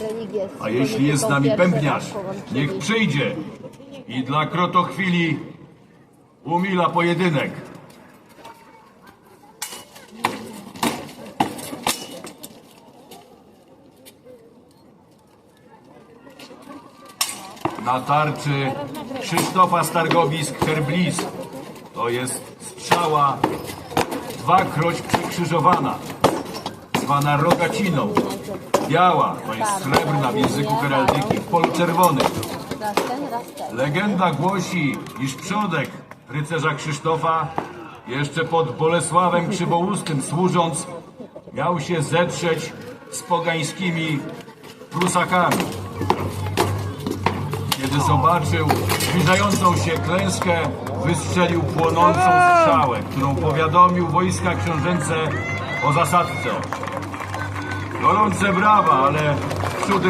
religię. A jeśli jest z nami pępniarz, niech przyjdzie i dla krotochwili umila pojedynek. Na tarczy Krzysztofa Stargowisk Herblis. To jest strzała dwakroć przekrzyżowana, zwana rogaciną. Biała, to jest srebrna w języku heraldyki, raz ten. Legenda głosi, iż przodek rycerza Krzysztofa jeszcze pod Bolesławem Krzywoustym służąc miał się zetrzeć z pogańskimi Prusakami. Kiedy zobaczył zbliżającą się klęskę, wystrzelił płonącą strzałę, którą powiadomił wojska książęce o zasadce. Gorące brawa, ale wśród